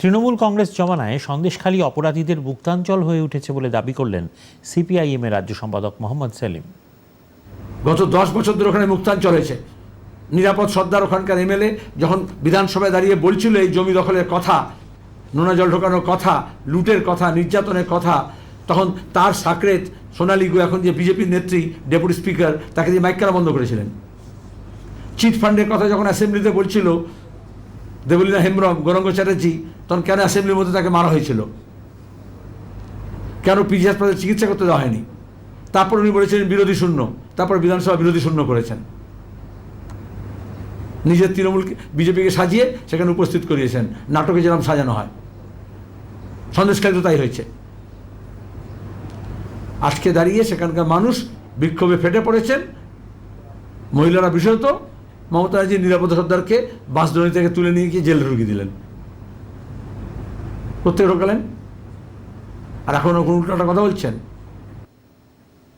তৃণমূল কংগ্রেস জমানায় সন্দেশখালী অপরাধীদের মুক্তাঞ্চল হয়ে উঠেছে বলে দাবি করলেন সিপিআইএম এর রাজ্য সম্পাদক মোহাম্মদ সেলিম। গত দশ বছর ধরে ওখানে মুক্তাঞ্চল হয়েছে। নিরাপদ সর্দার ওখানকার এমএলএ যখন বিধানসভায় দাঁড়িয়ে বলছিল এই জমি দখলের কথা, নোনা জল ঢোকানোর কথা, লুটের কথা, নির্যাতনের কথা, তখন তার সাকরেত সোনালী গু এখন যে বিজেপির নেত্রী, ডেপুটি স্পিকার, তাকে দিয়ে মাইক বন্ধ করেছিলেন? চিট ফান্ডের কথা যখন অ্যাসেম্বলিতে বলছিল দেবলীনা হেমব্রম, গৌরঙ্গ চ্যাটার্জি, তখন কেন অ্যাসেম্বলির মধ্যে তাকে মারা হয়েছিল? কেন পিজি হাসপাতালে চিকিৎসা করতে দেওয়া হয়নি? তারপর উনি বলেছিলেন, বিরোধী শূন্য। তারপর বিধানসভা বিরোধী শূন্য করেছেন। নিজের তৃণমূলকে, বিজেপিকে সাজিয়ে সেখানে উপস্থিত করিয়েছেন। নাটকে যেরকম সাজানো হয়। সন্দেশকারী তো তাই হয়েছে। আজকে দাঁড়িয়ে সেখানকার মানুষ বিক্ষোভে ফেটে পড়েছেন। মহিলারা বিশেষত মমতা ব্যানার্জি নিরাপদ সর্দারকে বাঁশদড়ি থেকে তুলে নিয়ে গিয়ে জেলে ঢুকিয়ে দিলেন। প্রত্যেক ঢোকালেন? আর এখন উল্টাটা কথা বলছেন?